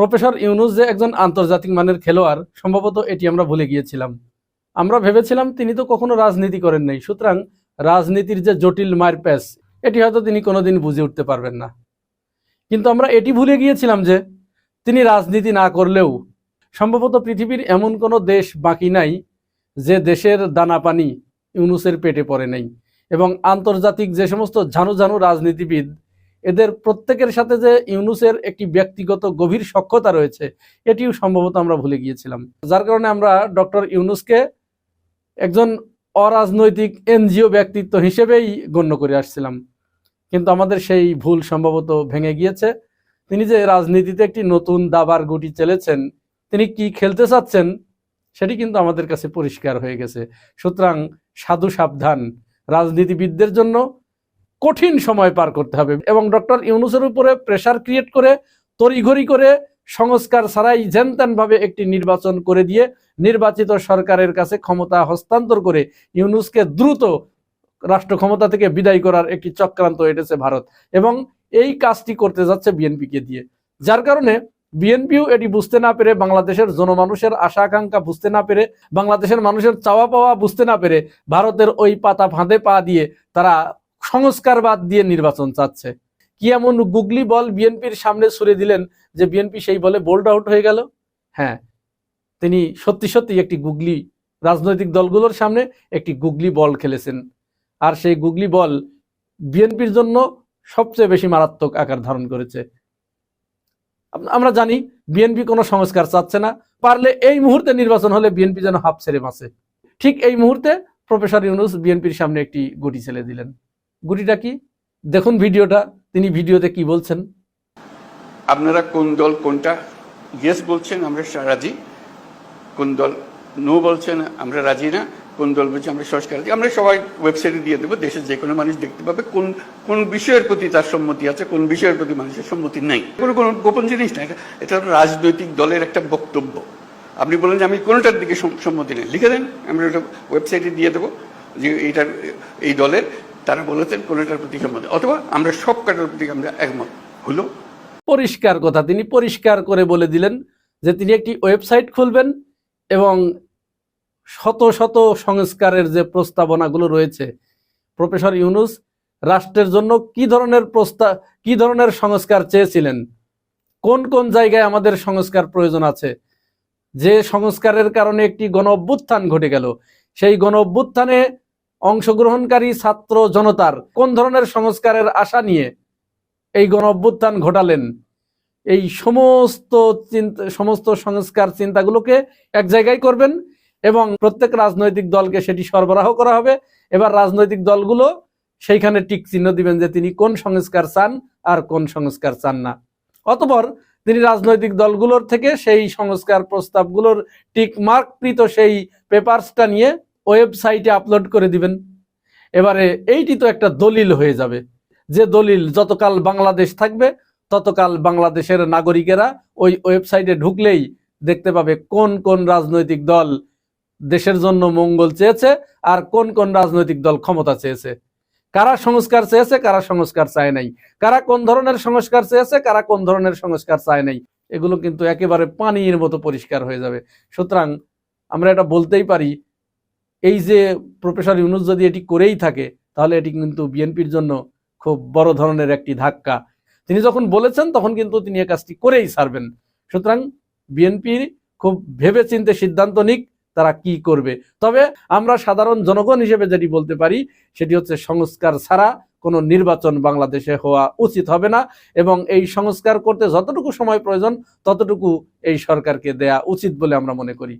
Professor Yunus যে একজন আন্তর্জাতিক মানের খেলোয়াড়, সম্ভবত এটি আমরা ভুলে গিয়েছিলাম। আমরা ভেবেছিলাম তিনি তো কখনো রাজনীতি করেন নাই, সুতরাং রাজনীতির যে জটিল মায়ের প্যাস এটি হয়তো তিনি কোনোদিন বুঝে উঠতে পারবেন না। কিন্তু আমরা এটি ভুলে গিয়েছিলাম যে তিনি রাজনীতি না করলেও সম্ভবত পৃথিবীর এমন কোনো দেশ বাকি নাই যে দেশের দানা পানি ইউনুসের পেটে পড়ে নেই। এবং আন্তর্জাতিক যে সমস্ত ঝানু ঝানু রাজনীতিবিদ এদের প্রত্যেকের সাথে যে ইউনুসের একটি ব্যক্তিগত গভীর সক্ষতা রয়েছে, এটিও সম্ভবত আমরা ভুলে গিয়েছিলাম। যার কারণে আমরা ডক্টর ইউনুসকে একজন অরাজনৈতিক এনজিও ব্যক্তিত্ব হিসেবেই গণ্য করে আসছিলাম। কিন্তু আমাদের সেই ভুল সম্ভবত ভেঙে গিয়েছে। তিনি যে রাজনীতিতে একটি নতুন দাবার গুটি চেলেছেন, তিনি কি খেলতে চাচ্ছেন, সেটি কিন্তু আমাদের কাছে পরিষ্কার হয়ে গেছে। সুতরাং সাধু সাবধান। রাজনীতিবিদদের জন্য কঠিন সময় পার করতে হবে। এবং ডক্টর ইউনুসের উপরে প্রেসার ক্রিয়েট করে, তড়িঘড়ি করে সংস্কার ছাড়াই ভাবে একটি নির্বাচন করে দিয়ে নির্বাচিত সরকারের কাছে ক্ষমতা হস্তান্তর করে ইউনুসকে দ্রুত রাষ্ট্র ক্ষমতা থেকে বিদায় করার একটি চক্রান্ত এটেছে ভারত। এবং এই কাজটি করতে যাচ্ছে বিএনপিকে দিয়ে। যার কারণে বিএনপিও এটি বুঝতে না পেরে, বাংলাদেশের জনমানুষের আশা আকাঙ্ক্ষা বুঝতে না পেরে, বাংলাদেশের মানুষের চাওয়া পাওয়া বুঝতে না পেরে ভারতের ওই পাতা ফাঁদে পা দিয়ে তারা সংস্কারবাদ দিয়ে নির্বাচন চাচ্ছে। কি এমন গুগলি বল বিএনপির সামনে ছুড়ে দিলেন যে বিএনপি সেই বলে বোল্ড আউট হয়ে গেল? হ্যাঁ তিনি সত্যি সত্যি একটি গুগলি রাজনৈতিক দলগুলোর সামনে একটি গুগলি বল খেলেছেন। আর সেই গুগলি বল বিএনপির জন্য সবচেয়ে বেশি মারাত্মক আকার ধারণ করেছে। আমরা জানি বিএনপি কোনো সংস্কার চাচ্ছে না। পারলে এই মুহূর্তে নির্বাচন হলে বিএনপি যেন হাফ ছেড়ে বাঁচে। ঠিক এই মুহূর্তে প্রফেসর ইউনুস বিএনপির সামনে একটি গুটি ছেলে দিলেন। গুটিটা কি? দেখুন ভিডিওটা, তিনি ভিডিওতে কি বলছেন। আপনারা কোন দল কোনটা? ইয়েস বলছেন, আমরা রাজি। কোন দল নো বলছেন, আমরা রাজি না। কোন দল বলছে, আমরা সংস্কার আমরা সবাই ওয়েবসাইটে দিয়ে দেবো, দেশের যে কোনো মানুষ দেখতে পাবে কোন কোন বিষয়ের প্রতি তার সম্মতি আছে, কোন বিষয়ের প্রতি মানুষের সম্মতি নাই। কোনো কোনো গোপন জিনিস না, এটা রাজনৈতিক দলের একটা বক্তব্য। আপনি বলেন যে আমি কোনোটার দিকে সম- সম্মতি নেই, লিখে দেন, আমরা ওটা ওয়েবসাইটে দিয়ে দেবো যে এইটার, এই দলের তারা বলেছেন কোনোটার প্রতি সম্মতি অথবা আমরা সব কাটার প্রতি আমরা একমত। হলো? পরিষ্কার কথা, তিনি পরিষ্কার করে বলে দিলেন যে তিনি একটি ওয়েবসাইট খুলবেন এবং শত শত সংস্কারের যে প্রস্তাবনাগুলো রয়েছে, প্রফেসর ইউনুস, রাষ্ট্রের জন্য কি ধরনের প্রস্তাব কি ধরনের সংস্কার চেয়েছিলেন? কোন কোন জায়গায় আমাদের সংস্কার প্রয়োজন আছে? যে সংস্কারের কারণে একটি গণ অভ্যুত্থান ঘটে গেল, সেই গণ অভ্যুত্থানে অংশগ্রহণকারী ছাত্র জনতার কোন ধরনের সংস্কারের আশা নিয়ে এই গণ অভ্যুত্থান ঘটালেন? এই সমস্ত চিন্তা, সমস্ত সংস্কার চিন্তাগুলোকে এক জায়গায় করবেন এবং প্রত্যেক রাজনৈতিক দলকে সেটি সরবরাহ করা হবে। এবার রাজনৈতিক দলগুলো সেইখানে টিক চিহ্ন দিবেন যে তিনি কোন সংস্কার চান আর কোন সংস্কার চান না। অতপর তিনি রাজনৈতিক দলগুলোর থেকে সেই সংস্কার প্রস্তাবগুলোর টিক মার্ককৃত সেই পেপারসটা নিয়ে ওয়েবসাইটে আপলোড করে দিবেন। এবারে এইটি তো একটা দলিল হয়ে যাবে যে দলিল যতকাল বাংলাদেশ থাকবে, ততকাল বাংলাদেশের নাগরিকেরা ওই ওয়েবসাইটে ঢুকলেই দেখতে পাবে কোন কোন রাজনৈতিক দল দেশের জন্য মঙ্গল চেয়েছে আর কোন কোন রাজনৈতিক দল ক্ষমতা চেয়েছে। কারা সংস্কার চেয়েছে, কারা সংস্কার চায় নাই? কারা কোন ধরনের সংস্কার চেয়েছে, কারা কোন ধরনের সংস্কার চায় নাই? এগুলো কিন্তু একেবারে পানির মতো পরিষ্কার হয়ে যাবে। সুতরাং আমরা এটা বলতেই পারি এই যে প্রফেসর ইউনুস যদি এটি করেই থাকে, তাহলে এটি কিন্তু বিএনপির জন্য খুব বড় ধরনের একটি ধাক্কা। তিনি যখন বলেছেন, তখন কিন্তু তিনি এ কাজটি করেই ছাড়বেন। সুতরাং বিএনপি খুব ভেবে চিন্তে সিদ্ধান্ত নিক তারা কি করবে। তবে আমরা সাধারণ জনগণ হিসেবে যেটি বলতে পারি, সেটি হচ্ছে সংস্কার ছাড়া কোনো নির্বাচন বাংলাদেশে হওয়া উচিত হবে না এবং এই সংস্কার করতে যতটুকু সময় প্রয়োজন, ততটুকু এই সরকারকে দেয়া উচিত বলে আমরা মনে করি।